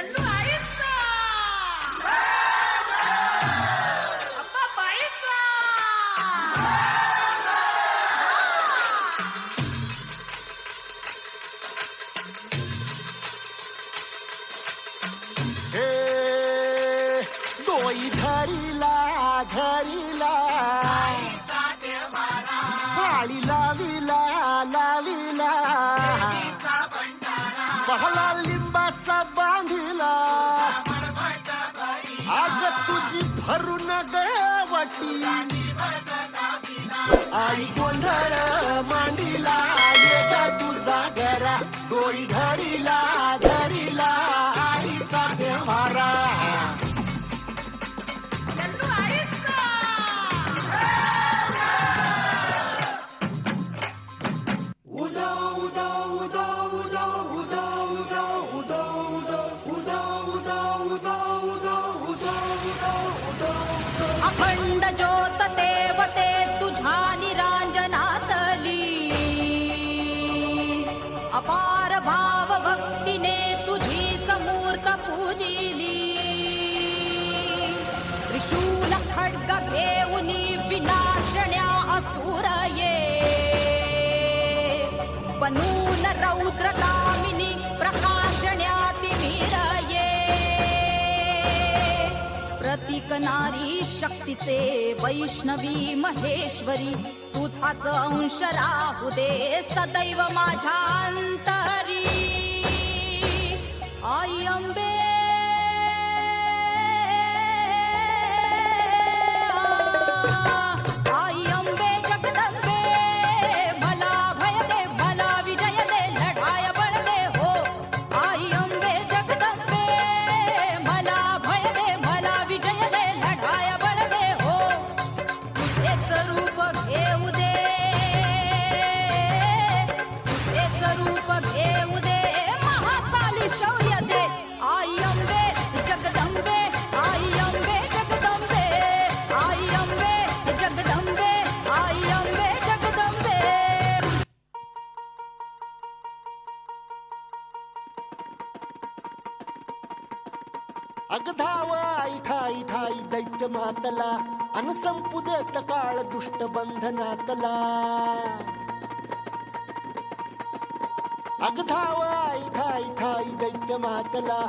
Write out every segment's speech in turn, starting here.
ಎಲ್ಲೂ ಆಯ್ತ ಅಪ್ಪ ಬಾಯ್ಸ हे डोई धरीला धरीला पाळी लाविला लाविला पहला भरून गळवटी आई गोंधळ मांडीला येता तुझा घरा डोळी धरीला धरीला आईचा देवारा उदो उदो उदो. खड्ग घेऊन विनाशण्या असुर ये. बनून रौद्र कामिनी प्रकाशण्या तिमिर ये. प्रतीक नारी शक्तीचे वैष्णवी महेश्वरी तुझाच अंश राहू दे सदैव माझ्या अंतरी. आई अंबे अगधाव आई ठाई ठाई दैत्य मातला अन संपू देत काळ दुष्ट बंधनातला अगधाव आई ठाई ठाई दैत्य मातला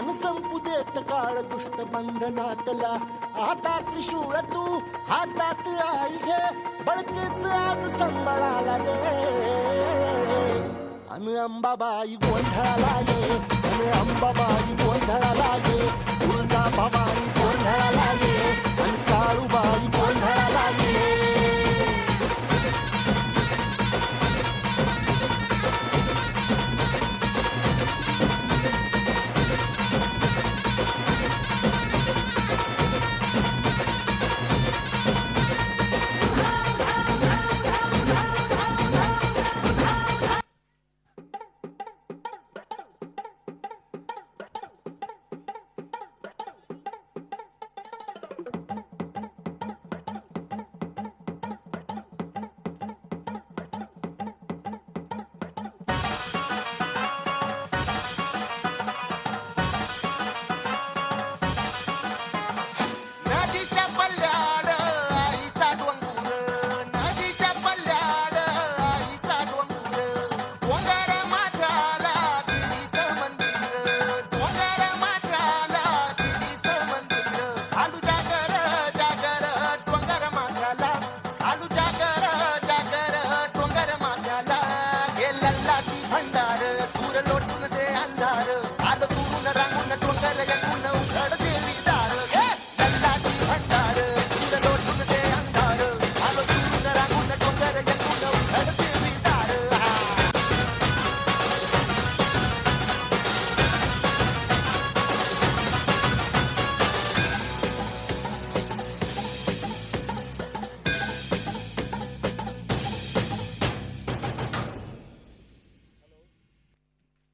अन संपू देत काळ दुष्ट बंधनातला हातात त्रिशूळ तू हातात आई घे बळकेच आज संबळाला दे. अन अंबाबाई गोंधळाला गे अन अंबाबाई गोंधळाला लागे. तुळजा भवानी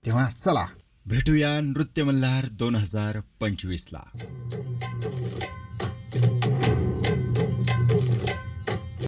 तेव्हा चला. भेटूया नृत्य मल्हार दोन हजार पंचवीसला.